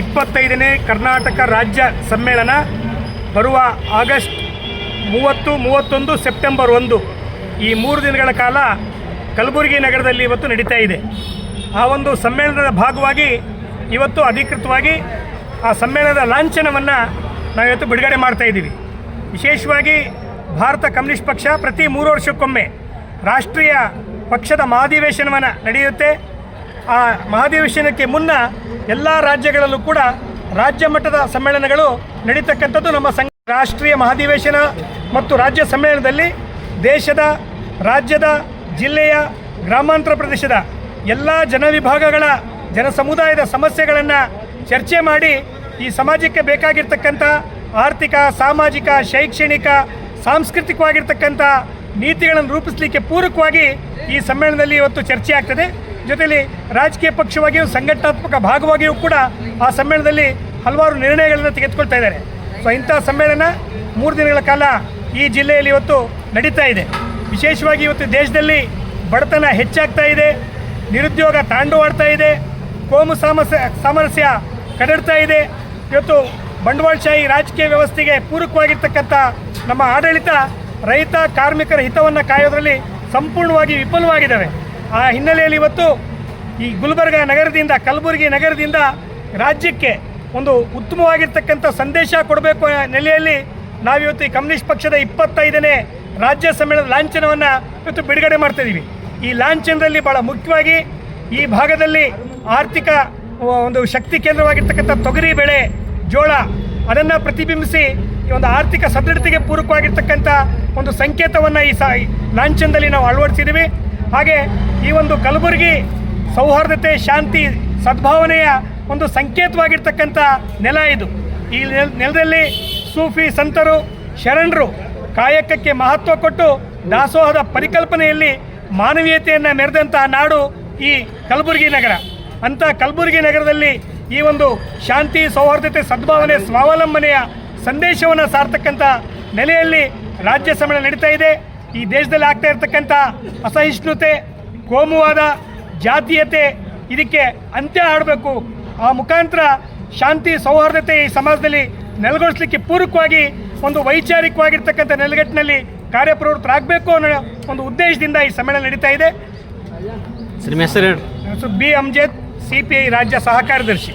ಇಪ್ಪತ್ತೈದನೇ ಕರ್ನಾಟಕ ರಾಜ್ಯ ಸಮ್ಮೇಳನ ಬರುವ ಆಗಸ್ಟ್ ಮೂವತ್ತು, ಮೂವತ್ತೊಂದು ಸೆಪ್ಟೆಂಬರ್ ಒಂದು. ಈ ಮೂರು ದಿನಗಳ ಕಾಲ ಕಲಬುರಗಿ ನಗರದಲ್ಲಿ ಇವತ್ತು ನಡೀತಾ ಇದೆ. ಆ ಒಂದು ಸಮ್ಮೇಳನದ ಭಾಗವಾಗಿ ಇವತ್ತು ಅಧಿಕೃತವಾಗಿ ಆ ಸಮ್ಮೇಳನದ ಲಾಂಛನವನ್ನು ನಾವಿವತ್ತು ಬಿಡುಗಡೆ ಮಾಡ್ತಾ ಇದ್ದೀವಿ. ವಿಶೇಷವಾಗಿ ಭಾರತ ಕಮ್ಯುನಿಸ್ಟ್ ಪಕ್ಷ ಪ್ರತಿ ಮೂರು ವರ್ಷಕ್ಕೊಮ್ಮೆ ರಾಷ್ಟ್ರೀಯ ಪಕ್ಷದ ಮಹಾಧಿವೇಶನವನ್ನು ನಡೆಯುತ್ತೆ. ಆ ಮಹಾಧಿವೇಶನಕ್ಕೆ ಮುನ್ನ ಎಲ್ಲ ರಾಜ್ಯಗಳಲ್ಲೂ ಕೂಡ ರಾಜ್ಯ ಮಟ್ಟದ ಸಮ್ಮೇಳನಗಳು ನಡೀತಕ್ಕಂಥದ್ದು ನಮ್ಮ ಸಂಘ ರಾಷ್ಟ್ರೀಯ ಮಹಾಧಿವೇಶನ ಮತ್ತು ರಾಜ್ಯ ಸಮ್ಮೇಳನದಲ್ಲಿ ದೇಶದ, ರಾಜ್ಯದ, ಜಿಲ್ಲೆಯ, ಗ್ರಾಮಾಂತರ ಪ್ರದೇಶದ ಎಲ್ಲ ಜನವಿಭಾಗಗಳ ಜನ ಸಮುದಾಯದ ಸಮಸ್ಯೆಗಳನ್ನು ಚರ್ಚೆ ಮಾಡಿ ಈ ಸಮಾಜಕ್ಕೆ ಬೇಕಾಗಿರ್ತಕ್ಕಂಥ ಆರ್ಥಿಕ, ಸಾಮಾಜಿಕ, ಶೈಕ್ಷಣಿಕ, ಸಾಂಸ್ಕೃತಿಕವಾಗಿರ್ತಕ್ಕಂಥ ನೀತಿಗಳನ್ನು ರೂಪಿಸಲಿಕ್ಕೆ ಪೂರಕವಾಗಿ ಈ ಸಮ್ಮೇಳನದಲ್ಲಿ ಇವತ್ತು ಚರ್ಚೆ ಆಗ್ತದೆ. ಜೊತೆಯಲ್ಲಿ ರಾಜಕೀಯ ಪಕ್ಷವಾಗಿಯೂ ಸಂಘಟನಾತ್ಮಕ ಭಾಗವಾಗಿಯೂ ಕೂಡ ಆ ಸಮ್ಮೇಳನದಲ್ಲಿ ಹಲವಾರು ನಿರ್ಣಯಗಳನ್ನು ತೆಗೆದುಕೊಳ್ತಾ ಇದ್ದಾರೆ. ಸೊ ಇಂಥ ಸಮ್ಮೇಳನ ಮೂರು ದಿನಗಳ ಕಾಲ ಈ ಜಿಲ್ಲೆಯಲ್ಲಿ ಇವತ್ತು ನಡೀತಾ ಇದೆ. ವಿಶೇಷವಾಗಿ ಇವತ್ತು ದೇಶದಲ್ಲಿ ಬಡತನ ಹೆಚ್ಚಾಗ್ತಾ ಇದೆ, ನಿರುದ್ಯೋಗ ತಾಂಡವಾಡ್ತಾ ಇದೆ, ಕೋಮು ಸಾಮಸ್ಯ ಸಾಮರಸ್ಯ ಕದಡ್ತಾ ಇದೆ. ಇವತ್ತು ಬಂಡವಾಳಶಾಹಿ ರಾಜಕೀಯ ವ್ಯವಸ್ಥೆಗೆ ಪೂರಕವಾಗಿರ್ತಕ್ಕಂಥ ನಮ್ಮ ಆಡಳಿತ ರೈತ, ಕಾರ್ಮಿಕರ ಹಿತವನ್ನು ಕಾಯೋದರಲ್ಲಿ ಸಂಪೂರ್ಣವಾಗಿ ವಿಫಲವಾಗಿದ್ದಾವೆ. ಆ ಹಿನ್ನೆಲೆಯಲ್ಲಿ ಇವತ್ತು ಈ ಗುಲ್ಬರ್ಗ ನಗರದಿಂದ, ಕಲಬುರಗಿ ನಗರದಿಂದ ರಾಜ್ಯಕ್ಕೆ ಒಂದು ಉತ್ತಮವಾಗಿರ್ತಕ್ಕಂಥ ಸಂದೇಶ ಕೊಡಬೇಕು ನೆಲೆಯಲ್ಲಿ. ನಾವಿವತ್ತು ಈ ಕಮ್ಯುನಿಸ್ಟ್ ಪಕ್ಷದ ಇಪ್ಪತ್ತೈದನೇ ರಾಜ್ಯ ಸಮ್ಮೇಳನದ ಲಾಂಛನವನ್ನು ಇವತ್ತು ಬಿಡುಗಡೆ ಮಾಡ್ತಾ ಇದ್ದೀವಿ ಈ ಲಾಂಛನದಲ್ಲಿ ಭಾಳ ಮುಖ್ಯವಾಗಿ ಈ ಭಾಗದಲ್ಲಿ ಆರ್ಥಿಕ ಒಂದು ಶಕ್ತಿ ಕೇಂದ್ರವಾಗಿರ್ತಕ್ಕಂಥ ತೊಗರಿ ಬೆಳೆ, ಜೋಳ ಅದನ್ನು ಪ್ರತಿಬಿಂಬಿಸಿ ಈ ಒಂದು ಆರ್ಥಿಕ ಸದೃಢತೆಗೆ ಪೂರಕವಾಗಿರ್ತಕ್ಕಂಥ ಒಂದು ಸಂಕೇತವನ್ನು ಈ ಸಾ ಲಾಂಛನದಲ್ಲಿ ನಾವು ಅಳವಡಿಸಿದ್ದೀವಿ ಹಾಗೆ ಈ ಒಂದು ಕಲಬುರಗಿ ಸೌಹಾರ್ದತೆ, ಶಾಂತಿ, ಸದ್ಭಾವನೆಯ ಒಂದು ಸಂಕೇತವಾಗಿರ್ತಕ್ಕಂಥ ನೆಲ ಇದು. ಈ ನೆಲ- ನೆಲದಲ್ಲಿ ಸೂಫಿ ಸಂತರು, ಶರಣರು ಕಾಯಕಕ್ಕೆ ಮಹತ್ವ ಕೊಟ್ಟು ದಾಸೋಹದ ಪರಿಕಲ್ಪನೆಯಲ್ಲಿ ಮಾನವೀಯತೆಯನ್ನು ಮೆರೆದಂತಹ ನಾಡು ಈ ಕಲಬುರಗಿ ನಗರ. ಅಂಥ ಕಲಬುರಗಿ ನಗರದಲ್ಲಿ ಈ ಒಂದು ಶಾಂತಿ, ಸೌಹಾರ್ದತೆ, ಸದ್ಭಾವನೆ, ಸ್ವಾವಲಂಬನೆಯ ಸಂದೇಶವನ್ನು ಸಾರ್ತಕ್ಕಂಥ ನೆಲೆಯಲ್ಲಿ ರಾಜ್ಯ ಸಮ್ಮೇಳನ ನಡೀತಾ ಇದೆ. ಈ ದೇಶದಲ್ಲಿ ಆಗ್ತಾ ಇರತಕ್ಕಂಥ ಅಸಹಿಷ್ಣುತೆ, ಕೋಮುವಾದ ಜಾತೀಯತೆ ಇದಕ್ಕೆ ಅಂತ್ಯ ಆಡಬೇಕು ಆ ಮುಖಾಂತರ ಶಾಂತಿ ಸೌಹಾರ್ದತೆ ಈ ಸಮಾಜದಲ್ಲಿ ನೆಲೆಗೊಳಿಸಲಿಕ್ಕೆ ಪೂರಕವಾಗಿ ಒಂದು ವೈಚಾರಿಕವಾಗಿರ್ತಕ್ಕಂಥ ನೆಲೆಗಟ್ಟಿನಲ್ಲಿ ಕಾರ್ಯಪ್ರವೃತ್ತರಾಗಬೇಕು ಅನ್ನೋ ಒಂದು ಉದ್ದೇಶದಿಂದ ಈ ಸಮ್ಮೇಳನ ನಡೀತಾ ಇದೆ. B. Amjed C. P. I. ರಾಜ್ಯ ಸಹ ಕಾರ್ಯದರ್ಶಿ